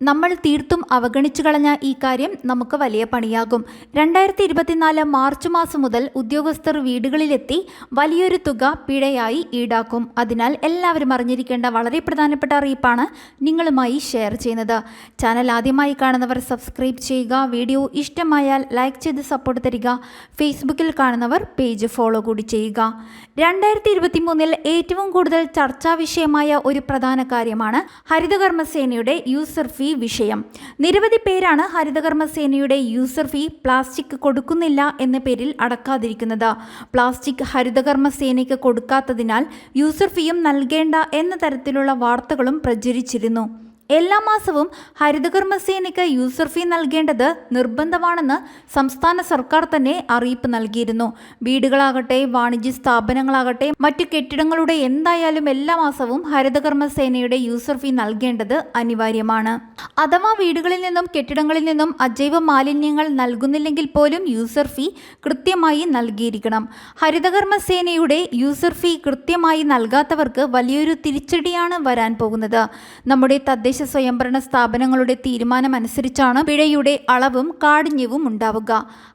നമ്മൾ തീർത്തും അവഗണിച്ചു കളഞ്ഞ ഈ കാര്യം നമുക്ക് വലിയ പണിയാകും. രണ്ടായിരത്തി ഇരുപത്തിനാല് മാർച്ച് മാസം മുതൽ ഉദ്യോഗസ്ഥർ വീടുകളിലെത്തി വലിയൊരു തുക പിഴയായി ഈടാക്കും. അതിനാൽ എല്ലാവരും അറിഞ്ഞിരിക്കേണ്ട വളരെ പ്രധാനപ്പെട്ട അറിയിപ്പാണ് നിങ്ങളുമായി ഷെയർ ചെയ്യുന്നത്. ചാനൽ ആദ്യമായി കാണുന്നവർ സബ്സ്ക്രൈബ് ചെയ്യുക വീഡിയോ ഇഷ്ടമായാൽ ലൈക്ക് ചെയ്ത് സപ്പോർട്ട് തരിക ഫേസ്ബുക്കിൽ കാണുന്നവർ പേജ് ഫോളോ കൂടി ചെയ്യുക. രണ്ടായിരത്തി ഇരുപത്തി മൂന്നിൽ ഏറ്റവും കൂടുതൽ ചർച്ചാ വിഷയമായ ഒരു പ്രധാന കാര്യമാണ് ഹരിതകർമ്മസേനയുടെ യൂസർ ഫീ വിഷയം. നിരവധി പേരാണ് ഹരിതകർമ്മസേനയുടെ യൂസർ ഫീ പ്ലാസ്റ്റിക് കൊടുക്കുന്നില്ല എന്ന പേരിൽ അടക്കാതിരിക്കുന്നത്. പ്ലാസ്റ്റിക് ഹരിതകർമ്മസേനയ്ക്ക് കൊടുക്കാത്തതിനാൽ യൂസർ ഫീയും നൽകേണ്ട എന്ന തരത്തിലുള്ള വാർത്തകളും പ്രചരിച്ചിരുന്നു. എല്ലാ മാസവും ഹരിതകർമ്മസേനയ്ക്ക് യൂസർ ഫീ നൽകേണ്ടത് നിർബന്ധമാണെന്ന് സംസ്ഥാന സർക്കാർ തന്നെ അറിയിപ്പ് നൽകിയിരുന്നു. വീടുകളാകട്ടെ വാണിജ്യ സ്ഥാപനങ്ങളാകട്ടെ മറ്റു കെട്ടിടങ്ങളുടെ എന്തായാലും എല്ലാ മാസവും ഹരിതകർമ്മസേനയുടെ യൂസർ ഫീ നൽകേണ്ടത് അനിവാര്യമാണ്. അഥവാ വീടുകളിൽ നിന്നും കെട്ടിടങ്ങളിൽ നിന്നും അജൈവ മാലിന്യങ്ങൾ നൽകുന്നില്ലെങ്കിൽ പോലും യൂസർ ഫീ കൃത്യമായി നൽകിയിരിക്കണം. ഹരിതകർമ്മസേനയുടെ യൂസർ ഫീ കൃത്യമായി നൽകാത്തവർക്ക് വലിയൊരു തിരിച്ചടിയാണ് വരാൻ പോകുന്നത്. നമ്മുടെ തദ്ദേശ തദ്ദേശ സ്വയംഭരണ സ്ഥാപനങ്ങളുടെ തീരുമാനമനുസരിച്ചാണ് പിഴയുടെ അളവും കാഠിന്യവും ഉണ്ടാവുക.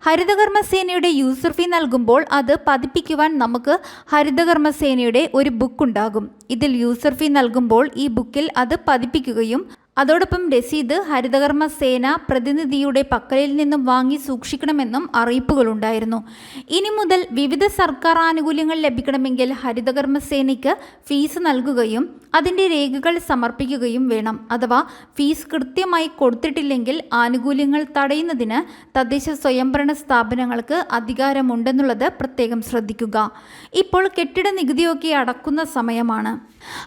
ഹരിതകർമ്മസേനയുടെ യൂസർ ഫീ നൽകുമ്പോൾ അത് പതിപ്പിക്കുവാൻ നമുക്ക് ഹരിതകർമ്മസേനയുടെ ഒരു ബുക്ക് ഉണ്ടാകും. ഇതിൽ യൂസർ ഫീ നൽകുമ്പോൾ ഈ ബുക്കിൽ അത് പതിപ്പിക്കുകയും അതോടൊപ്പം രസീത് ഹരിതകർമ്മ സേന പ്രതിനിധിയുടെ പക്കലിൽ നിന്നും വാങ്ങി സൂക്ഷിക്കണമെന്നും അറിയിപ്പുകളുണ്ടായിരുന്നു. ഇനി മുതൽ വിവിധ സർക്കാർ ആനുകൂല്യങ്ങൾ ലഭിക്കണമെങ്കിൽ ഹരിതകർമ്മ സേനയ്ക്ക് ഫീസ് നൽകുകയും അതിന്റെ രേഖകൾ സമർപ്പിക്കുകയും വേണം. അഥവാ ഫീസ് കൃത്യമായി കൊടുത്തിട്ടില്ലെങ്കിൽ ആനുകൂല്യങ്ങൾ തടയുന്നതിന് തദ്ദേശ സ്വയംഭരണ സ്ഥാപനങ്ങൾക്ക് അധികാരമുണ്ടെന്നുള്ളത് പ്രത്യേകം ശ്രദ്ധിക്കുക. ഇപ്പോൾ കെട്ടിട നികുതിയൊക്കെ അടക്കുന്ന സമയമാണ്.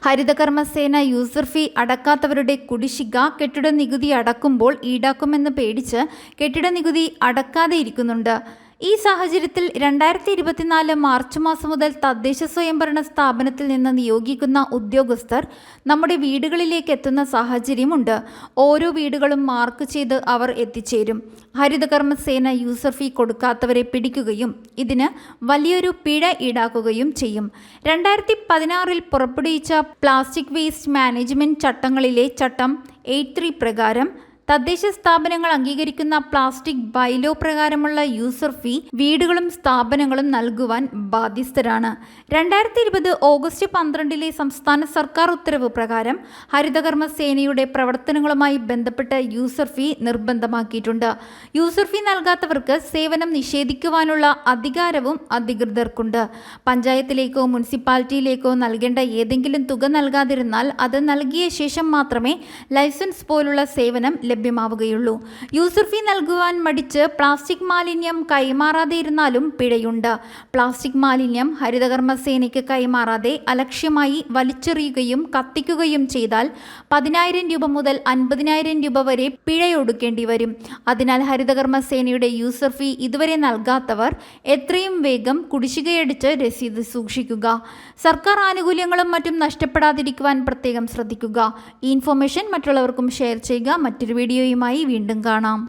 ഹരിതകർമ്മസേന യൂസർ ഫീ അടക്കാത്തവരുടെ കുടിശ്ശിക കെട്ടിട നികുതി അടക്കുമ്പോൾ ഈടാക്കുമെന്ന് പേടിച്ച് കെട്ടിട നികുതി അടക്കാതെ ഇരിക്കുന്നുണ്ട്. ഈ സാഹചര്യത്തിൽ രണ്ടായിരത്തി ഇരുപത്തിനാല് മാർച്ച് മാസം മുതൽ തദ്ദേശ സ്വയംഭരണ സ്ഥാപനത്തിൽ നിന്ന് നിയോഗിക്കുന്ന ഉദ്യോഗസ്ഥർ നമ്മുടെ വീടുകളിലേക്ക് എത്തുന്ന സാഹചര്യമുണ്ട്. ഓരോ വീടുകളും മാർക്ക് ചെയ്ത് അവർ എത്തിച്ചേരും. ഹരിതകർമ്മസേന യൂസർ ഫീ കൊടുക്കാത്തവരെ പിടിക്കുകയും ഇതിന് വലിയൊരു പിഴ ഈടാക്കുകയും ചെയ്യും. രണ്ടായിരത്തി പതിനാറിൽ പുറപ്പെടുവിച്ച പ്ലാസ്റ്റിക് വേസ്റ്റ് മാനേജ്മെന്റ് ചട്ടങ്ങളിലെ ചട്ടം എയ്റ്റ് ത്രീ പ്രകാരം തദ്ദേശ സ്ഥാപനങ്ങൾ അംഗീകരിക്കുന്ന പ്ലാസ്റ്റിക് ബൈലോ പ്രകാരമുള്ള യൂസർ ഫീ വീടുകളും സ്ഥാപനങ്ങളും നൽകുവാൻ ബാധ്യസ്ഥരാണ്. രണ്ടായിരത്തി ഇരുപത് ഓഗസ്റ്റ് പന്ത്രണ്ടിലെ സംസ്ഥാന സർക്കാർ ഉത്തരവ് പ്രകാരം ഹരിതകർമ്മ സേനയുടെ പ്രവർത്തനങ്ങളുമായി ബന്ധപ്പെട്ട് യൂസർ ഫീ നിർബന്ധമാക്കിയിട്ടുണ്ട്. യൂസർ ഫീ നൽകാത്തവർക്ക് സേവനം നിഷേധിക്കുവാനുള്ള അധികാരവും അധികൃതർക്കുണ്ട്. പഞ്ചായത്തിലേക്കോ മുനിസിപ്പാലിറ്റിയിലേക്കോ നൽകേണ്ട ഏതെങ്കിലും തുക നൽകാതിരുന്നാൽ അത് നൽകിയ ശേഷം മാത്രമേ ലൈസൻസ് പോലുള്ള സേവനം ലഭ്യമാവുകയുള്ളൂ. യൂസർ ഫീ നൽകുവാൻ മടിച്ച് പ്ലാസ്റ്റിക് മാലിന്യം കൈമാറാതെ ഇരുന്നാലും പിഴയുണ്ട്. പ്ലാസ്റ്റിക് മാലിന്യം ഹരിതകർമ്മസേനയ്ക്ക് കൈമാറാതെ അലക്ഷ്യമായി വലിച്ചെറിയുകയും കത്തിക്കുകയും ചെയ്താൽ പതിനായിരം രൂപ മുതൽ അൻപതിനായിരം രൂപ വരെ പിഴയൊടുക്കേണ്ടി വരും. അതിനാൽ ഹരിതകർമ്മസേനയുടെ യൂസർ ഫീ ഇതുവരെ നൽകാത്തവർ എത്രയും വേഗം കുടിശ്ശികയടിച്ച് രസീത് സൂക്ഷിക്കുക. സർക്കാർ ആനുകൂല്യങ്ങളും മറ്റും നഷ്ടപ്പെടാതിരിക്കുവാൻ പ്രത്യേകം ശ്രദ്ധിക്കുക. ഈ ഇൻഫോർമേഷൻ മറ്റുള്ളവർക്കും ഷെയർ ചെയ്യുക. മറ്റൊരു വീഡിയോയുമായി വീണ്ടും കാണാം